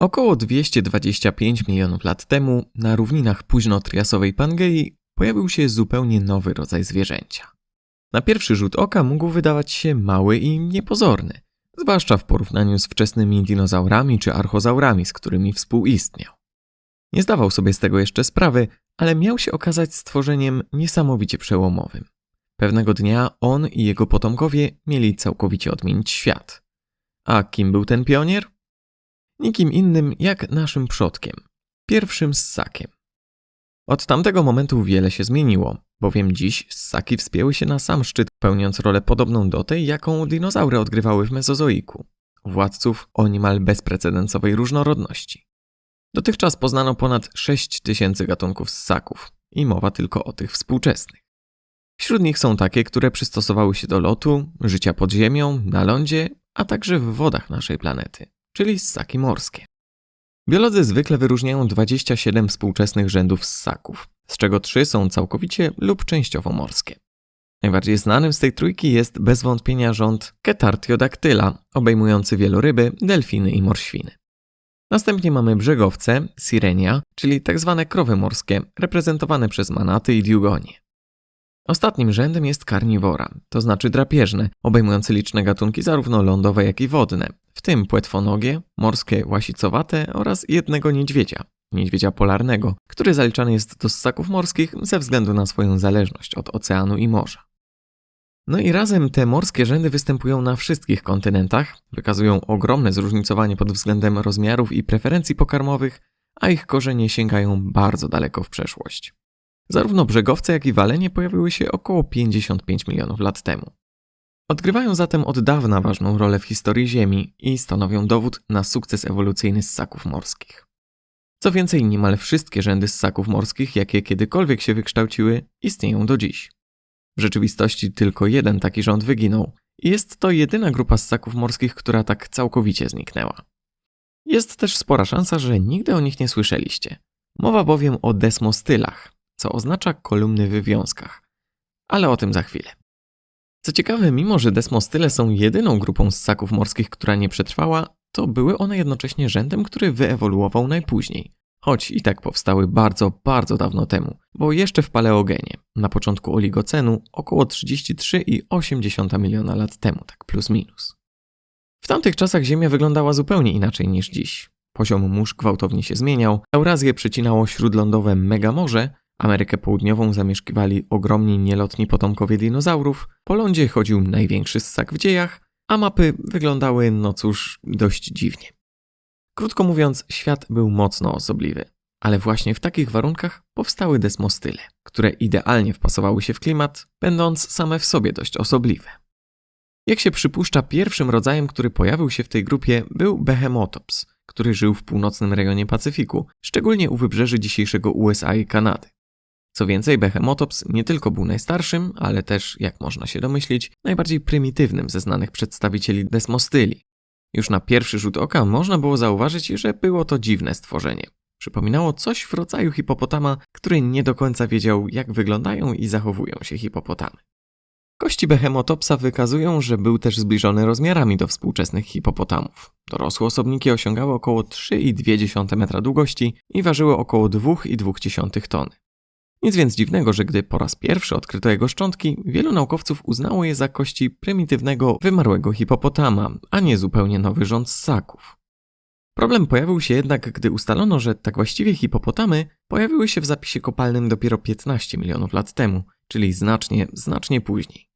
Około 225 milionów lat temu na równinach późno-triasowej Pangei pojawił się zupełnie nowy rodzaj zwierzęcia. Na pierwszy rzut oka mógł wydawać się mały i niepozorny, zwłaszcza w porównaniu z wczesnymi dinozaurami czy archozaurami, z którymi współistniał. Nie zdawał sobie z tego jeszcze sprawy, ale miał się okazać stworzeniem niesamowicie przełomowym. Pewnego dnia on i jego potomkowie mieli całkowicie odmienić świat. A kim był ten pionier? Nikim innym jak naszym przodkiem, pierwszym ssakiem. Od tamtego momentu wiele się zmieniło, bowiem dziś ssaki wspięły się na sam szczyt, pełniąc rolę podobną do tej, jaką dinozaury odgrywały w Mezozoiku. Władców o niemal bezprecedensowej różnorodności. Dotychczas poznano ponad 6 tysięcy gatunków ssaków i mowa tylko o tych współczesnych. Wśród nich są takie, które przystosowały się do lotu, życia pod ziemią, na lądzie, a także w wodach naszej planety, czyli ssaki morskie. Biolodzy zwykle wyróżniają 27 współczesnych rzędów ssaków, z czego 3 są całkowicie lub częściowo morskie. Najbardziej znanym z tej trójki jest bez wątpienia rząd Ketartiodactyla, obejmujący wieloryby, delfiny i morświny. Następnie mamy brzegowce, sirenia, czyli tzw. Tak krowy morskie, reprezentowane przez manaty i diugonie. Ostatnim rzędem jest karniwora, to znaczy drapieżne, obejmujące liczne gatunki zarówno lądowe, jak i wodne, w tym płetwonogie, morskie łasicowate oraz jednego niedźwiedzia, niedźwiedzia polarnego, który zaliczany jest do ssaków morskich ze względu na swoją zależność od oceanu i morza. No i razem te morskie rzędy występują na wszystkich kontynentach, wykazują ogromne zróżnicowanie pod względem rozmiarów i preferencji pokarmowych, a ich korzenie sięgają bardzo daleko w przeszłość. Zarówno brzegowce, jak i walenie pojawiły się około 55 milionów lat temu. Odgrywają zatem od dawna ważną rolę w historii Ziemi i stanowią dowód na sukces ewolucyjny ssaków morskich. Co więcej, niemal wszystkie rzędy ssaków morskich, jakie kiedykolwiek się wykształciły, istnieją do dziś. W rzeczywistości tylko jeden taki rząd wyginął i jest to jedyna grupa ssaków morskich, która tak całkowicie zniknęła. Jest też spora szansa, że nigdy o nich nie słyszeliście. Mowa bowiem o desmostylach, co oznacza kolumny w wiązkach. Ale o tym za chwilę. Co ciekawe, mimo że desmostyle są jedyną grupą ssaków morskich, która nie przetrwała, to były one jednocześnie rzędem, który wyewoluował najpóźniej. Choć i tak powstały bardzo, bardzo dawno temu, bo jeszcze w paleogenie, na początku oligocenu, około 33,8 miliona lat temu, tak plus minus. W tamtych czasach Ziemia wyglądała zupełnie inaczej niż dziś. Poziom mórz gwałtownie się zmieniał, Eurazję przecinało śródlądowe megamorze, Amerykę Południową zamieszkiwali ogromni nielotni potomkowie dinozaurów, po lądzie chodził największy ssak w dziejach, a mapy wyglądały, no cóż, dość dziwnie. Krótko mówiąc, świat był mocno osobliwy, ale właśnie w takich warunkach powstały desmostyle, które idealnie wpasowały się w klimat, będąc same w sobie dość osobliwe. Jak się przypuszcza, pierwszym rodzajem, który pojawił się w tej grupie był Behemotops, który żył w północnym rejonie Pacyfiku, szczególnie u wybrzeży dzisiejszego USA i Kanady. Co więcej, Behemotops nie tylko był najstarszym, ale też, jak można się domyślić, najbardziej prymitywnym ze znanych przedstawicieli desmostyli. Już na pierwszy rzut oka można było zauważyć, że było to dziwne stworzenie. Przypominało coś w rodzaju hipopotama, który nie do końca wiedział, jak wyglądają i zachowują się hipopotamy. Kości Behemotopsa wykazują, że był też zbliżony rozmiarami do współczesnych hipopotamów. Dorosłe osobniki osiągały około 3,2 metra długości i ważyły około 2,2 tony. Nic więc dziwnego, że gdy po raz pierwszy odkryto jego szczątki, wielu naukowców uznało je za kości prymitywnego, wymarłego hipopotama, a nie zupełnie nowy rząd ssaków. Problem pojawił się jednak, gdy ustalono, że tak właściwie hipopotamy pojawiły się w zapisie kopalnym dopiero 15 milionów lat temu, czyli znacznie, znacznie później.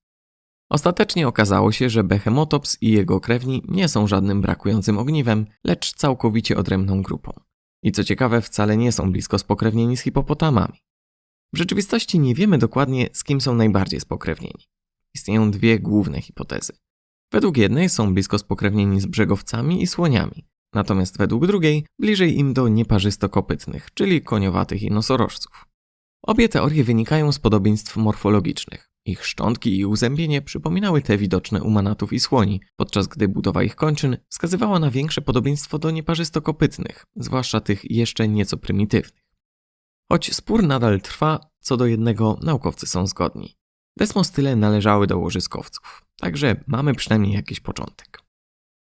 Ostatecznie okazało się, że Behemotops i jego krewni nie są żadnym brakującym ogniwem, lecz całkowicie odrębną grupą. I co ciekawe, wcale nie są blisko spokrewnieni z hipopotamami. W rzeczywistości nie wiemy dokładnie, z kim są najbardziej spokrewnieni. Istnieją dwie główne hipotezy. Według jednej są blisko spokrewnieni z brzegowcami i słoniami, natomiast według drugiej bliżej im do nieparzystokopytnych, czyli koniowatych i nosorożców. Obie teorie wynikają z podobieństw morfologicznych. Ich szczątki i uzębienie przypominały te widoczne u manatów i słoni, podczas gdy budowa ich kończyn wskazywała na większe podobieństwo do nieparzystokopytnych, zwłaszcza tych jeszcze nieco prymitywnych. Choć spór nadal trwa, co do jednego naukowcy są zgodni. Desmostyle należały do łożyskowców, także mamy przynajmniej jakiś początek.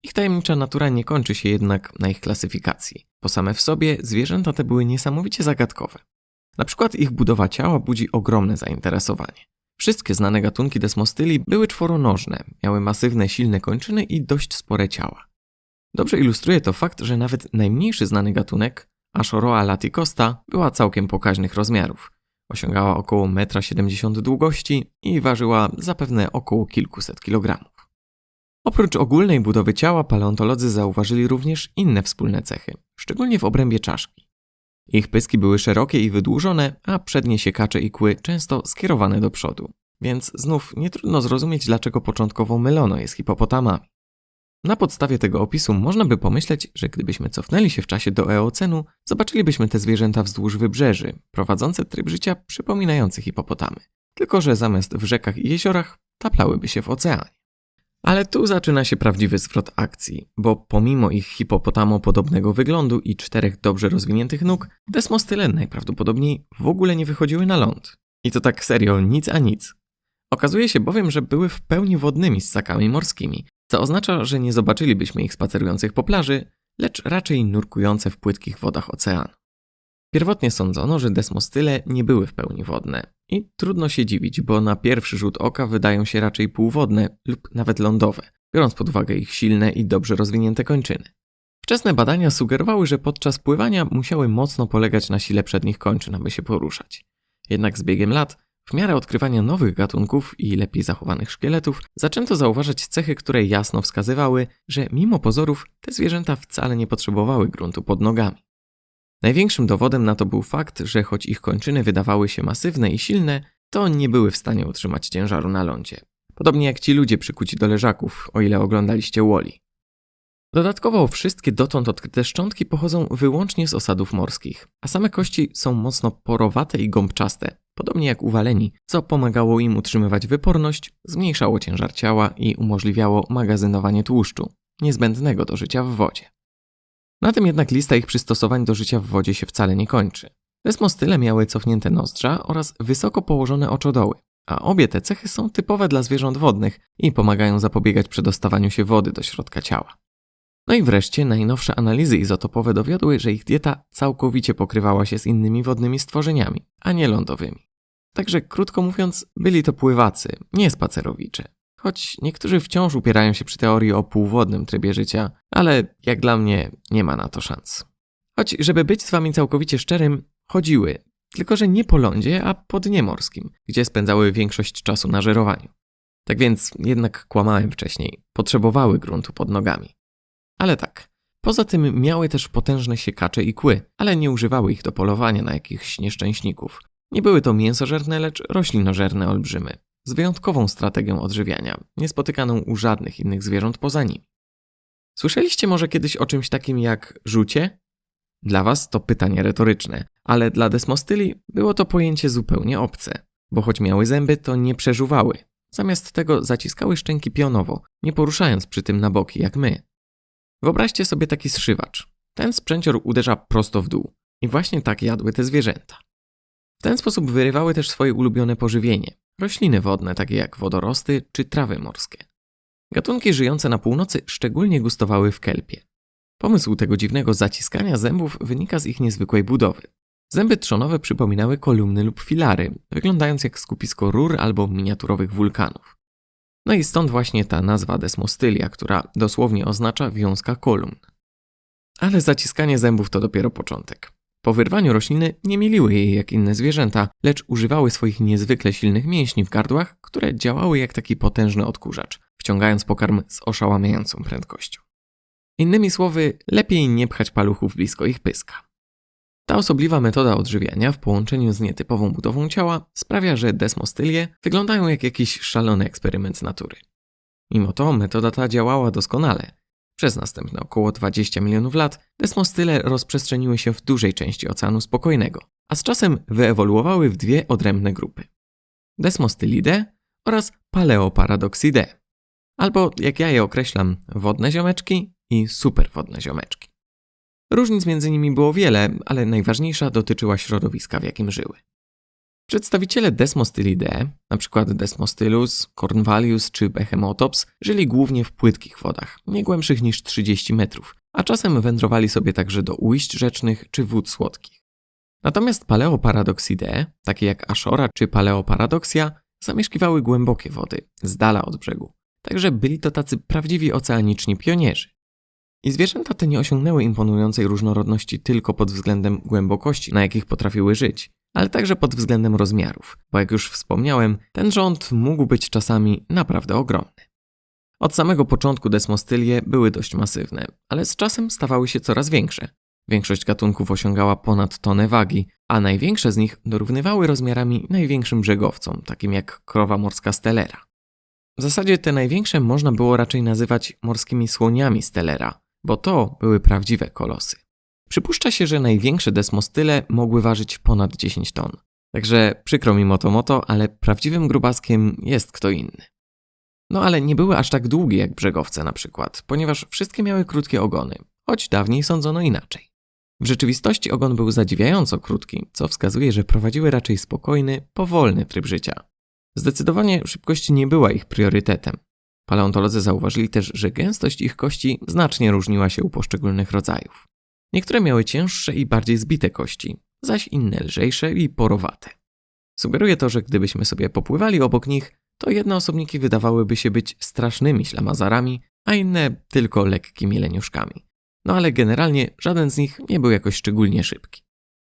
Ich tajemnicza natura nie kończy się jednak na ich klasyfikacji, bo same w sobie zwierzęta te były niesamowicie zagadkowe. Na przykład ich budowa ciała budzi ogromne zainteresowanie. Wszystkie znane gatunki desmostyli były czworonożne, miały masywne, silne kończyny i dość spore ciała. Dobrze ilustruje to fakt, że nawet najmniejszy znany gatunek, Ashoroa laticosta, była całkiem pokaźnych rozmiarów. Osiągała około 1,70 m długości i ważyła zapewne około kilkuset kilogramów. Oprócz ogólnej budowy ciała, paleontolodzy zauważyli również inne wspólne cechy, szczególnie w obrębie czaszki. Ich pyski były szerokie i wydłużone, a przednie siekacze i kły często skierowane do przodu, więc znów nie trudno zrozumieć, dlaczego początkowo mylono je z hipopotamami. Na podstawie tego opisu można by pomyśleć, że gdybyśmy cofnęli się w czasie do Eocenu, zobaczylibyśmy te zwierzęta wzdłuż wybrzeży, prowadzące tryb życia przypominający hipopotamy. Tylko, że zamiast w rzekach i jeziorach, taplałyby się w oceanie. Ale tu zaczyna się prawdziwy zwrot akcji, bo pomimo ich hipopotamopodobnego wyglądu i czterech dobrze rozwiniętych nóg, desmostyle najprawdopodobniej w ogóle nie wychodziły na ląd. I to tak serio, nic a nic. Okazuje się bowiem, że były w pełni wodnymi ssakami morskimi, co oznacza, że nie zobaczylibyśmy ich spacerujących po plaży, lecz raczej nurkujące w płytkich wodach oceanu. Pierwotnie sądzono, że desmostyle nie były w pełni wodne i trudno się dziwić, bo na pierwszy rzut oka wydają się raczej półwodne lub nawet lądowe, biorąc pod uwagę ich silne i dobrze rozwinięte kończyny. Wczesne badania sugerowały, że podczas pływania musiały mocno polegać na sile przednich kończyn, aby się poruszać. Jednak z biegiem lat w miarę odkrywania nowych gatunków i lepiej zachowanych szkieletów, zaczęto zauważać cechy, które jasno wskazywały, że mimo pozorów te zwierzęta wcale nie potrzebowały gruntu pod nogami. Największym dowodem na to był fakt, że choć ich kończyny wydawały się masywne i silne, to nie były w stanie utrzymać ciężaru na lądzie. Podobnie jak ci ludzie przykuci do leżaków, o ile oglądaliście Wally. Dodatkowo wszystkie dotąd odkryte szczątki pochodzą wyłącznie z osadów morskich, a same kości są mocno porowate i gąbczaste, podobnie jak uwaleni, co pomagało im utrzymywać wyporność, zmniejszało ciężar ciała i umożliwiało magazynowanie tłuszczu, niezbędnego do życia w wodzie. Na tym jednak lista ich przystosowań do życia w wodzie się wcale nie kończy. Desmostyle miały cofnięte nozdrza oraz wysoko położone oczodoły, a obie te cechy są typowe dla zwierząt wodnych i pomagają zapobiegać przedostawaniu się wody do środka ciała. No i wreszcie najnowsze analizy izotopowe dowiodły, że ich dieta całkowicie pokrywała się z innymi wodnymi stworzeniami, a nie lądowymi. Także krótko mówiąc, byli to pływacy, nie spacerowicze. Choć niektórzy wciąż upierają się przy teorii o półwodnym trybie życia, ale jak dla mnie nie ma na to szans. Choć, żeby być z wami całkowicie szczerym, chodziły, tylko że nie po lądzie, a po dnie morskim, gdzie spędzały większość czasu na żerowaniu. Tak więc jednak kłamałem wcześniej, potrzebowały gruntu pod nogami. Ale tak, poza tym miały też potężne siekacze i kły, ale nie używały ich do polowania na jakichś nieszczęśników. Nie były to mięsożerne, lecz roślinożerne olbrzymy, z wyjątkową strategią odżywiania, niespotykaną u żadnych innych zwierząt poza nimi. Słyszeliście może kiedyś o czymś takim jak rzucie? Dla was to pytanie retoryczne, ale dla desmostyli było to pojęcie zupełnie obce, bo choć miały zęby, to nie przeżuwały. Zamiast tego zaciskały szczęki pionowo, nie poruszając przy tym na boki jak my. Wyobraźcie sobie taki zszywacz. Ten sprzęcior uderza prosto w dół. I właśnie tak jadły te zwierzęta. W ten sposób wyrywały też swoje ulubione pożywienie rośliny wodne, takie jak wodorosty czy trawy morskie. Gatunki żyjące na północy szczególnie gustowały w kelpie. Pomysł tego dziwnego zaciskania zębów wynika z ich niezwykłej budowy. Zęby trzonowe przypominały kolumny lub filary, wyglądając jak skupisko rur albo miniaturowych wulkanów. No i stąd właśnie ta nazwa desmostylia, która dosłownie oznacza wiązka kolumn. Ale zaciskanie zębów to dopiero początek. Po wyrwaniu rośliny nie mieliły jej jak inne zwierzęta, lecz używały swoich niezwykle silnych mięśni w gardłach, które działały jak taki potężny odkurzacz, wciągając pokarm z oszałamiającą prędkością. Innymi słowy, lepiej nie pchać paluchów blisko ich pyska. Ta osobliwa metoda odżywiania w połączeniu z nietypową budową ciała sprawia, że desmostylie wyglądają jak jakiś szalony eksperyment natury. Mimo to metoda ta działała doskonale, przez następne około 20 milionów lat desmostyle rozprzestrzeniły się w dużej części Oceanu Spokojnego, a z czasem wyewoluowały w dwie odrębne grupy. Desmostylidae oraz Paleoparadoxidae, albo jak ja je określam, wodne ziomeczki i superwodne ziomeczki. Różnic między nimi było wiele, ale najważniejsza dotyczyła środowiska, w jakim żyły. Przedstawiciele Desmostylidae, np. Desmostylus, Cornvalius czy Behemotops, żyli głównie w płytkich wodach, nie głębszych niż 30 metrów, a czasem wędrowali sobie także do ujść rzecznych czy wód słodkich. Natomiast Paleoparadoxidae, takie jak Ashora czy Paleoparadoxia, zamieszkiwały głębokie wody, z dala od brzegu, także byli to tacy prawdziwi oceaniczni pionierzy. I zwierzęta te nie osiągnęły imponującej różnorodności tylko pod względem głębokości, na jakich potrafiły żyć, ale także pod względem rozmiarów, bo jak już wspomniałem, ten rząd mógł być czasami naprawdę ogromny. Od samego początku desmostylie były dość masywne, ale z czasem stawały się coraz większe. Większość gatunków osiągała ponad tonę wagi, a największe z nich dorównywały rozmiarami największym brzegowcom, takim jak krowa morska stelera. W zasadzie te największe można było raczej nazywać morskimi słoniami stelera, bo to były prawdziwe kolosy. Przypuszcza się, że największe desmostyle mogły ważyć ponad 10 ton. Także przykro mi moto moto, ale prawdziwym grubaskiem jest kto inny. No ale nie były aż tak długie jak brzegowce na przykład, ponieważ wszystkie miały krótkie ogony, choć dawniej sądzono inaczej. W rzeczywistości ogon był zadziwiająco krótki, co wskazuje, że prowadziły raczej spokojny, powolny tryb życia. Zdecydowanie szybkość nie była ich priorytetem. Paleontolodzy zauważyli też, że gęstość ich kości znacznie różniła się u poszczególnych rodzajów. Niektóre miały cięższe i bardziej zbite kości, zaś inne lżejsze i porowate. Sugeruje to, że gdybyśmy sobie popływali obok nich, to jedne osobniki wydawałyby się być strasznymi ślamazarami, a inne tylko lekkimi leniuszkami. No ale generalnie żaden z nich nie był jakoś szczególnie szybki.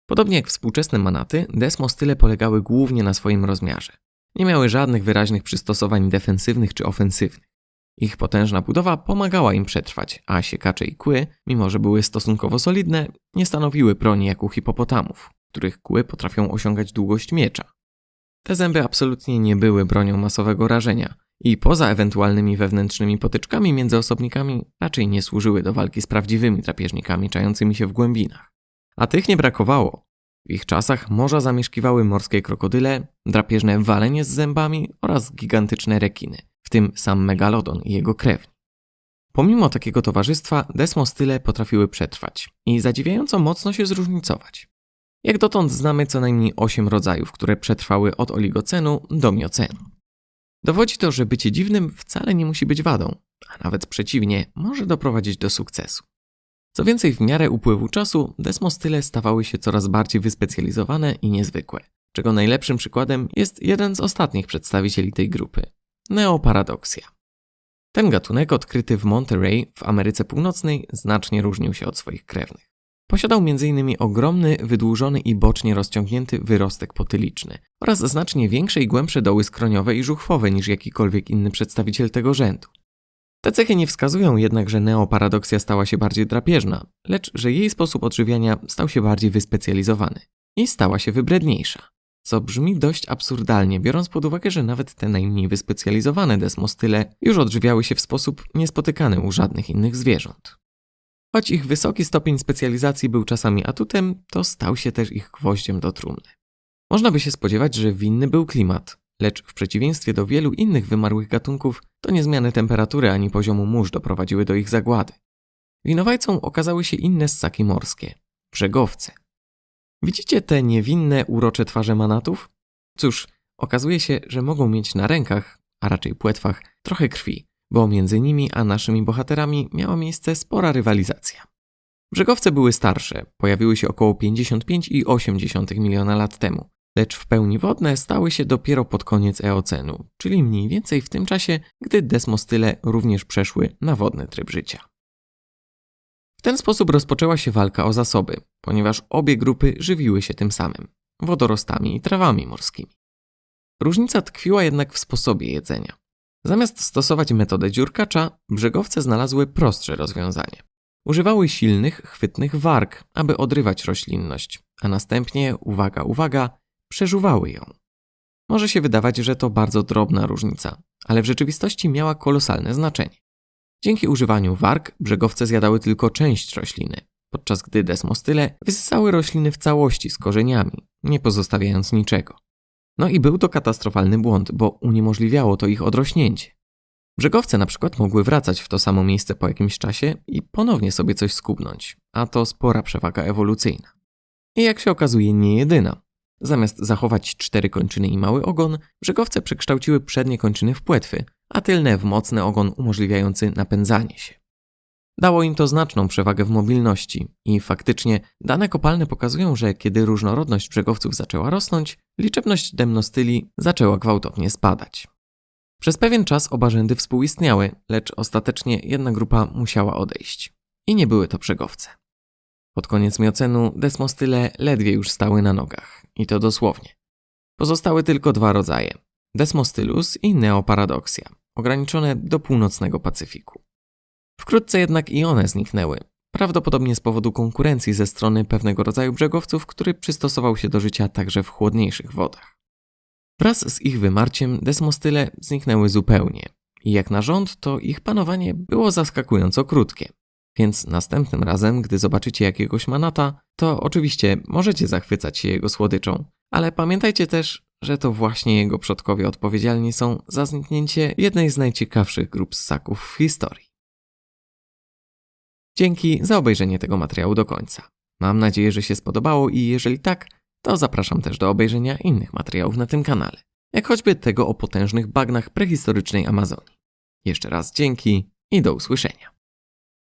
Podobnie jak współczesne manaty, desmostyle polegały głównie na swoim rozmiarze. Nie miały żadnych wyraźnych przystosowań defensywnych czy ofensywnych. Ich potężna budowa pomagała im przetrwać, a siekacze i kły, mimo że były stosunkowo solidne, nie stanowiły broni jak u hipopotamów, których kły potrafią osiągać długość miecza. Te zęby absolutnie nie były bronią masowego rażenia i poza ewentualnymi wewnętrznymi potyczkami między osobnikami raczej nie służyły do walki z prawdziwymi drapieżnikami czającymi się w głębinach. A tych nie brakowało. W ich czasach morza zamieszkiwały morskie krokodyle, drapieżne walenie z zębami oraz gigantyczne rekiny, w tym sam megalodon i jego krewni. Pomimo takiego towarzystwa, desmostyle potrafiły przetrwać i zadziwiająco mocno się zróżnicować. Jak dotąd znamy co najmniej 8 rodzajów, które przetrwały od oligocenu do miocenu. Dowodzi to, że bycie dziwnym wcale nie musi być wadą, a nawet przeciwnie, może doprowadzić do sukcesu. Co więcej, w miarę upływu czasu desmostyle stawały się coraz bardziej wyspecjalizowane i niezwykłe, czego najlepszym przykładem jest jeden z ostatnich przedstawicieli tej grupy neoparadoksja. Ten gatunek, odkryty w Monterey w Ameryce Północnej, znacznie różnił się od swoich krewnych. Posiadał m.in. ogromny, wydłużony i bocznie rozciągnięty wyrostek potyliczny oraz znacznie większe i głębsze doły skroniowe i żuchwowe niż jakikolwiek inny przedstawiciel tego rzędu. Te cechy nie wskazują jednak, że neoparadoksja stała się bardziej drapieżna, lecz że jej sposób odżywiania stał się bardziej wyspecjalizowany i stała się wybredniejsza. Co brzmi dość absurdalnie, biorąc pod uwagę, że nawet te najmniej wyspecjalizowane desmostyle już odżywiały się w sposób niespotykany u żadnych innych zwierząt. Choć ich wysoki stopień specjalizacji był czasami atutem, to stał się też ich gwoździem do trumny. Można by się spodziewać, że winny był klimat, lecz w przeciwieństwie do wielu innych wymarłych gatunków, to nie zmiany temperatury ani poziomu mórz doprowadziły do ich zagłady. Winowajcą okazały się inne ssaki morskie brzegowce. Widzicie te niewinne, urocze twarze manatów? Cóż, okazuje się, że mogą mieć na rękach, a raczej płetwach, trochę krwi, bo między nimi a naszymi bohaterami miała miejsce spora rywalizacja. Brzegowce były starsze, pojawiły się około 55,8 miliona lat temu, lecz w pełni wodne stały się dopiero pod koniec Eocenu, czyli mniej więcej w tym czasie, gdy desmostyle również przeszły na wodny tryb życia. W ten sposób rozpoczęła się walka o zasoby, ponieważ obie grupy żywiły się tym samym wodorostami i trawami morskimi. Różnica tkwiła jednak w sposobie jedzenia. Zamiast stosować metodę dziurkacza, brzegowce znalazły prostsze rozwiązanie. Używały silnych, chwytnych warg, aby odrywać roślinność, a następnie, uwaga, uwaga, przeżuwały ją. Może się wydawać, że to bardzo drobna różnica, ale w rzeczywistości miała kolosalne znaczenie. Dzięki używaniu warg brzegowce zjadały tylko część rośliny, podczas gdy desmostyle wysysały rośliny w całości z korzeniami, nie pozostawiając niczego. No i był to katastrofalny błąd, bo uniemożliwiało to ich odrośnięcie. Brzegowce na przykład mogły wracać w to samo miejsce po jakimś czasie i ponownie sobie coś skubnąć, a to spora przewaga ewolucyjna. I jak się okazuje, nie jedyna. Zamiast zachować cztery kończyny i mały ogon, brzegowce przekształciły przednie kończyny w płetwy, a tylne w mocny ogon umożliwiający napędzanie się. Dało im to znaczną przewagę w mobilności i faktycznie dane kopalne pokazują, że kiedy różnorodność brzegowców zaczęła rosnąć, liczebność demnostyli zaczęła gwałtownie spadać. Przez pewien czas oba rzędy współistniały, lecz ostatecznie jedna grupa musiała odejść. I nie były to brzegowce. Pod koniec miocenu desmostyle ledwie już stały na nogach. I to dosłownie. Pozostały tylko dwa rodzaje. Desmostylus i Neoparadoxia, ograniczone do północnego Pacyfiku. Wkrótce jednak i one zniknęły, prawdopodobnie z powodu konkurencji ze strony pewnego rodzaju brzegowców, który przystosował się do życia także w chłodniejszych wodach. Wraz z ich wymarciem desmostyle zniknęły zupełnie i jak na rząd to ich panowanie było zaskakująco krótkie. Więc następnym razem, gdy zobaczycie jakiegoś manata, to oczywiście możecie zachwycać się jego słodyczą, ale pamiętajcie też, że to właśnie jego przodkowie odpowiedzialni są za zniknięcie jednej z najciekawszych grup ssaków w historii. Dzięki za obejrzenie tego materiału do końca. Mam nadzieję, że się spodobało i jeżeli tak, to zapraszam też do obejrzenia innych materiałów na tym kanale, jak choćby tego o potężnych bagnach prehistorycznej Amazonii. Jeszcze raz dzięki i do usłyszenia.